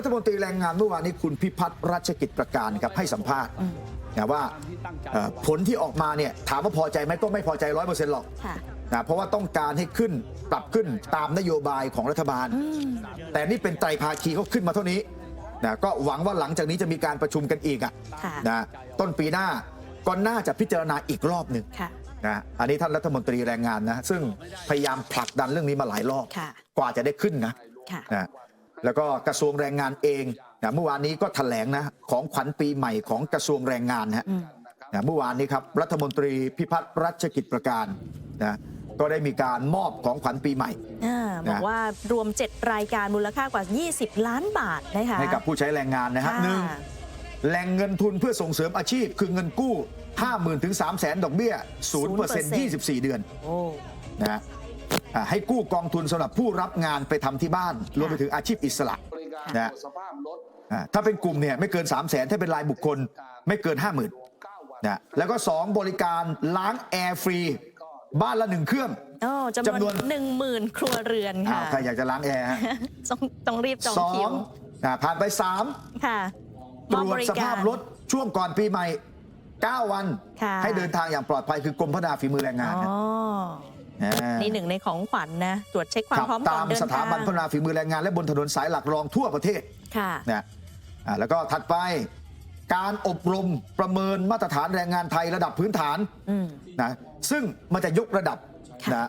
รัฐมนตรีแรงงานเมื่อวานนี้คุณพิพัฒน์รัชกิจประการครับให้สัมภาษณ์นะว่าเอ่อผลที่ออกมาเนี่ยถามว่าพอใจไหมก็ไม่พอใจร้อยเปอร์เซ็นต์หรอกค่ะ นะเพราะว่าต้องการให้ขึ้นปรับขึ้นตามนโยบายของรัฐบาล แต่นี่เป็นไตรภาคีเขาขึ้นมาเท่านี้นะก็หวังว่าหลังจากนี้จะมีการประชุมกันอีกอะค่ะ นะต้นปีหน้าก็น่าจะพิจารณาอีกรอบหนึ่ง ค่ะ นะอันนี้ท่านรัฐมนตรีแรงงานนะ ซึ่งพยายามผลักดันเรื่องนี้มาหลายรอบ ค่ะ กว่าจะได้ขึ้นนะค่ะ นะ แล้วก็กระทรวงแรงงานเองนะเมื่อวานนี้ก็แถลงนะของขวัญปีใหม่ของกระทรวงแรงงานนะฮะนะเมื่อวานนี้ครับรัฐมนตรีพิพัฒน์รัชกิจประการนะก็ได้มีการมอบของขวัญปีใหม่อ่าบอกว่ารวม 7 รายการมูลค่ากว่า 20 ล้านบาทนะคะให้กับผู้ใช้แรงงานนะฮะค่ะหนึ่งแหล่งเงินทุนเพื่อส่งเสริมอาชีพ คือเงินกู้ 5 0,000ถึง3 0 0 0 0 0ดอกเบี้ย0% 24 เดือนโอ้นะฮะ อ่าให้กู้กองทุนสำหรับผู้รับงานไปทำที่บ้าน รวมไปถึงอาชีพอิสระนะฮะอ่าถ้าเป็นกลุ่มเนี่ยไม่เกิน 3 0 0 0 0 0ถ้าเป็นรายบุคคลไม่เกิน 50,000นะแล้วก็ 2 บริการล้างแอร์ฟรี บ้านละหนึ่งเครื่อง โอ้จำนจำนววน นหนึ่งหมื่นครัวเรือนอ้าค่ะวใครอยากจะล้างแอร์ฮะต้องต้องรีบจองสอคิวงอ่าผ่านไป 3 ค่ะตมอบรวบจริสกภาพรถช่วงก่อนปีใหม่ 9 วัน ค่ะให้เดินทางอย่างปลอดภัยคือกรมพัฒนาฝีมือแรงงานอ๋อนะนี่ หนึ่งในของขวัญนะตรวจเช็คความขับพร้อมก่ตาอนมเดินสถาทางบันพัฒนาฝีมือแรงงานและบนถนนสายหลักรองทั่วประเทศค่ะ นะอ่าแล้วก็ถัดไปการอบรมประเมินมาตรฐานแรงงานไทยระดับพื้นฐานอืม นะซึ่งมันจะยกระดับค่ะ นะ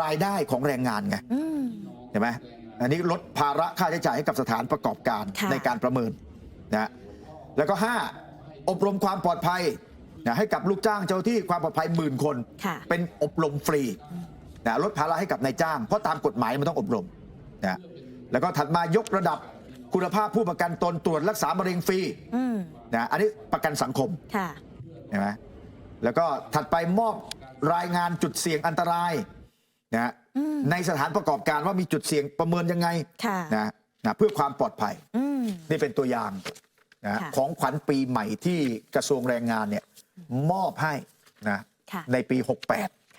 รายได้ของแรงงานไง อืม เห็นไหมอันนี้ลดภาระค่าใช้จ่ายให้กับสถานประกอบการค่ะ ในการประเมินนะแล้วก็ 5 อบรมความปลอดภัยนะให้กับลูกจ้างเจ้าที่ความปลอดภัยหมื่นคน ค่ะ เป็นอบรมฟรี นะลดภาระให้กับนายจ้าง เพราะตามกฎหมายมันต้องอบรมนะแล้วก็ถัดมายกระดับคุณภาพผู้ประกันตนตรวจรักษามะเร็งฟรีอืมนะอันนี้ประกันสังคมค่ะเห็นไหมแล้วก็ถัดไปมอบรายงานจุดเสี่ยงอันตรายนะในสถานประกอบการว่ามีจุดเสี่ยงประเมินยังไงค่ะนะนะเพื่อความปลอดภัยอืมนี่เป็นตัวอย่างนะค่ะของขวัญปีใหม่ที่กระทรวงแรงงานเนี่ยมอบให้นะค่ะในปี 68ค่ะ